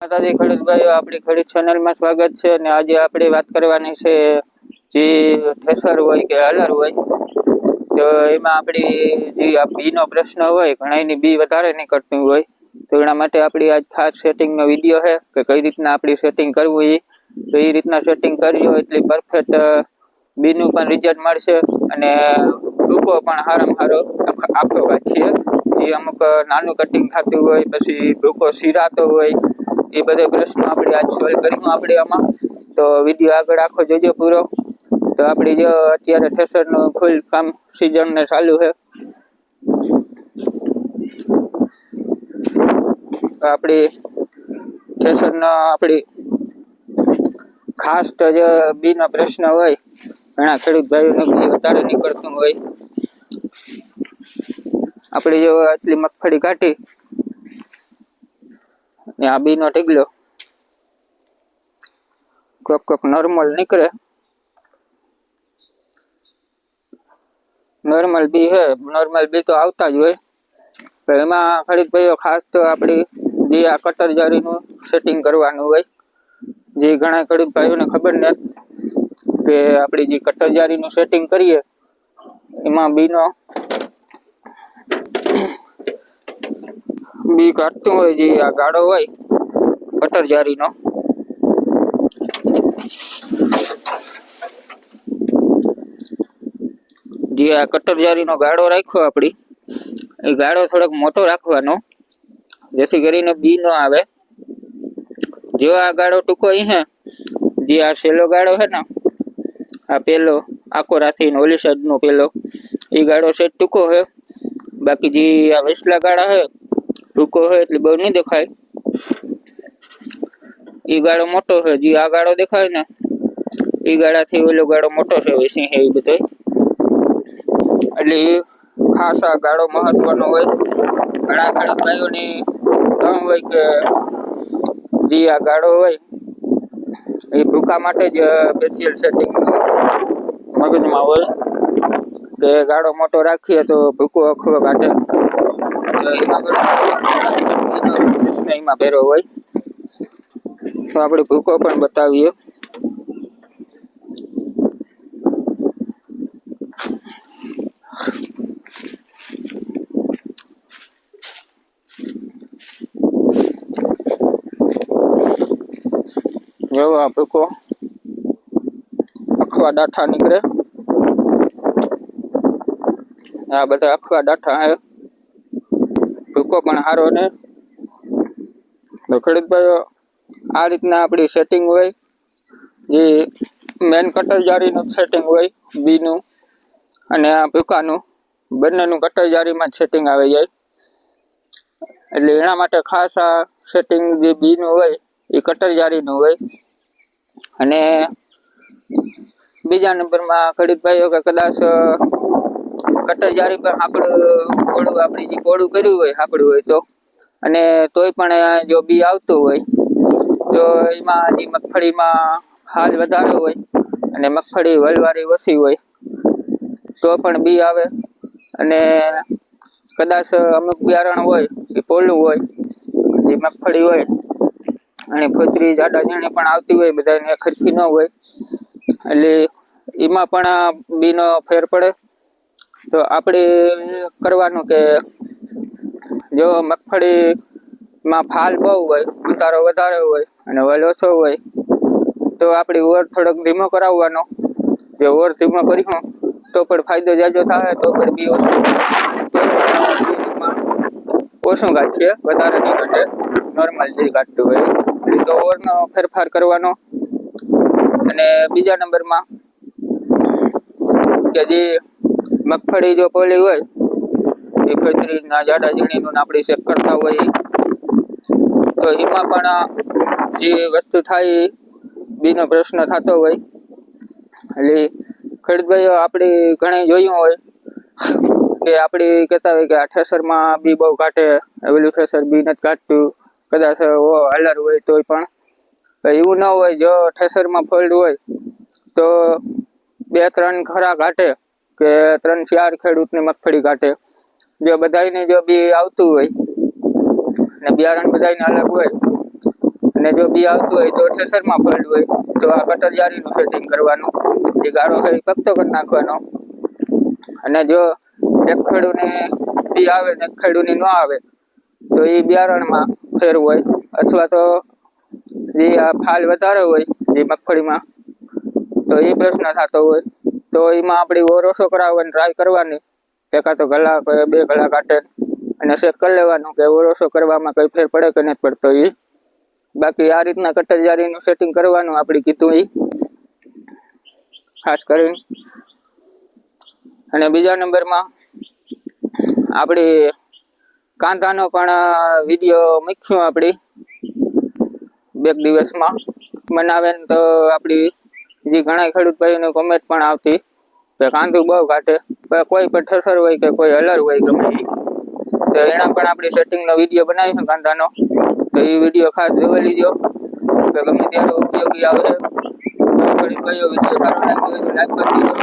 માતાજી ખેડૂત ભાઈઓ, આપણી ખેડૂત ચેનલમાં સ્વાગત છે અને આજે આપણે વાત કરવાની છે જે ઠેસર હોય કે હલર હોય. તો એમાં આપણી જે બીનો પ્રશ્ન હોય ઘણાની બી વધારે નીકળતું હોય, તો એના માટે આપણી આજ ખાસ સેટિંગનો વીડિયો છે કે કઈ રીતના આપણી સેટિંગ કરવું એ તો એ રીતના સેટિંગ કરજો એટલે પરફેક્ટ બીનું પણ રિઝલ્ટ મળશે અને ટૂંકો પણ સારામાં હારો આખો- વાંચીએ. એ અમુક નાનું કટિંગ થતું હોય, પછી ટૂંકો સિરાતો હોય એ બધા પ્રશ્નો આપણે આજ સોલ્વ કરીશું આપણે આમાં. તો વીડિયો આગળ આખો જોજો પૂરો. તો આપણે જો અત્યારે થેસરનું ફૂલ કામ સિઝનને ચાલુ છે. આપણી થેસરનો આપણી ખાસ તો જે બીનો પ્રશ્ન હોય, ઘણા ખેડૂત ભાઈઓને બી વધારે નીકળતું હોય. આપણે જો આટલી મગફળી કાઢી ને આ બીનો ઢીગલો. કોક કોક નોર્મલ નીકળે. નોર્મલ બી હે નોર્મલ બી તો આવતા જ હોય. પણ એમાં ખેડૂત ભાઈઓ ખાસ તો આપણી જે આ કટર જારીનું સેટિંગ કરવાનું હોય, જે ઘણા ખેડૂત ભાઈઓને ખબર નથી કે આપણી જે કટર જારીનું સેટિંગ કરીએ, એમાં બીનો બી કાઢતું હોય જે આ ગાળો હોય કટર જારીનો. જે આ કટર જારીનો ગાળો રાખ્યો આપણી એ ગાળો થોડોક મોટો રાખવાનો, જેથી કરીને બી ન આવે. જો આ ગાળો ટૂંકો હે, જે આ સેલો ગાળો છે ને, આ પેલો, આખો રાખીને ઓલી સાઈડનો પેલો એ ગાળો સેટ ટૂંકો છે બાકી જે આ વેસલા ગાળા છે ટૂંકો હોય એટલે બહુ નહીં દેખાય. એ ગાળો મોટો છે જે આ ગાળો દેખાય ને એ ગાળાથી ઓલો ગાળો મોટો છે છે એ બધો એટલે એ ખાસ આ ગાળો મહત્વનો હોય. ઘણા ઘણા ભાઈઓની કામ હોય કે જે આ ગાળો હોય, એ ભૂકા માટે જ સ્પેશિયલ સેટિંગ મગજમાં હોય. કે ગાળો મોટો રાખીએ તો ભૂકો અખરો કાઢે તો એમાં ઘણો પ્રશ્ન એમાં ભેરો હોય તો આપણે ભૂકો પણ બતાવીએ જો આ ભૂકો અખવા ડાઠા નીકળે આ બધા અખવા ડાઠા હે ભૂકો પણ સારો ને. તો ખેડૂત આ રીતના આપણી સેટિંગ હોય. જે મેન કટર જારીનું સેટિંગ હોય, બીનું અને આ ભૂકાનું. બંનેનું કટર જારીમાં સેટિંગ આવી જાય. એટલે એના માટે ખાસ આ સેટિંગ જે બીનું હોય, એ કટર જારીનું હોય. અને બીજા નંબરમાં ખેડૂત કે કદાચ કટર જ્યારે પણ આપણું કોળું આપણી જે કોળું કર્યું હોય આપણું હોય તો. અને તોય પણ જો બી આવતું હોય, તો એમાં જે મગફળીમાં હાલ વધારે હોય, અને મગફળી વલવારી વસી હોય, તો પણ બી આવે. અને કદાચ અમુક બિયારણ હોય, એ પોલું હોય, જે મગફળી હોય, અને ફોતરી જાડા ઝીણી પણ આવતી હોય, બધાને ખરખી ન હોય, એટલે એમાં પણ બીનો ફેર પડે. તો આપણે કરવાનું કે જો મગફળીમાં ફાલ બહુ હોય, ઉતારો વધારે હોય અને વલ ઓછો હોય, તો આપણે ઓર થોડોક ધીમો કરાવવાનો. જો ઓર ધીમો કરીશું, તો પણ ફાયદો જાજો થાય, તો પણ બી ઓછું તો ઓછું કાઢીએ, વધારે નહીં કાઢે, નોર્મલ જે કાઢતું હોય. એટલે તો ઓરનો ફેરફાર કરવાનો. અને બીજા નંબરમાં કે જે મગફળી જો પોલી હોય એ ફોતરીના જાડા ઝીણીનું આપણે ચેક કરતા હોય તો એમાં પણ જે વસ્તુ થાય, બીનો પ્રશ્ન થતો હોય. એટલે ખેડૂતભાઈઓ આપણે ઘણે જોયું હોય, કે આપણે કહેતા હોય કે આ ઠેસરમાં બી બહુ કાઢે એવેલું ઠેસર બી નથી કાઢતું કદાચ હલર હોય તોય પણ. એવું ન હોય, જો ઠેસરમાં ફોલ્ડ હોય, તો બે ત્રણ ખરા કાઢે કે ત્રણ ચાર ખેડૂતની મગફળી કાઢે જો બધાને જો બી આવતું હોય ને બિયારણ બધાને અલગ હોય, અને જો બી આવતું હોય તો થેસરમાં ફોલ્ડ હોય, તો આ કટર જારીનું સેટિંગ કરવાનું, જે ગાળો હોય પકતો કરી નાખવાનો. અને જો એક ખેડૂને બી આવે ને ખેડૂની ન આવે, તો એ બિયારણમાં ફેર હોય, અથવા તો જે ફાલ વધારે હોય, જે મગફળીમાં, તો એ પ્રશ્ન થતો હોય. તો એમાં આપણી ઓરોસો કરાવવાની ટ્રાય કરવાની. એકાદ તો કલાક બે કલાક આટે અને ચેક કરી લેવાનું કે ઓરોસો કરવામાં કઈ ફેર પડે કે નથી પડતો એ બાકી આ રીતના કટર જારીનું સેટિંગ કરવાનું આપણે કીધું એ ખાસ કરીને. અને બીજા નંબરમાં આપણી કાંદાનો પણ વીડિયો મૂક્યો આપણી બે દિવસમાં. બનાવે તો આપણી જે ઘણા ખેડૂત ભાઈઓને કોમેન્ટ પણ આવતી કે કાંદું બહુ ઘાટે. કોઈ પણ ઠસર હોય કે કોઈ અલર હોય ગમે એ તો એના પણ આપણે સેટિંગનો વીડિયો બનાવ્યો કાંદાનો તો એ વીડિયો ખાસ જોઈ લીજો. કે ગમે ત્યારે ઉપયોગી આવે ખેડૂત ભાઈઓ વીડિયો સારો લાઈક કરી દીજો.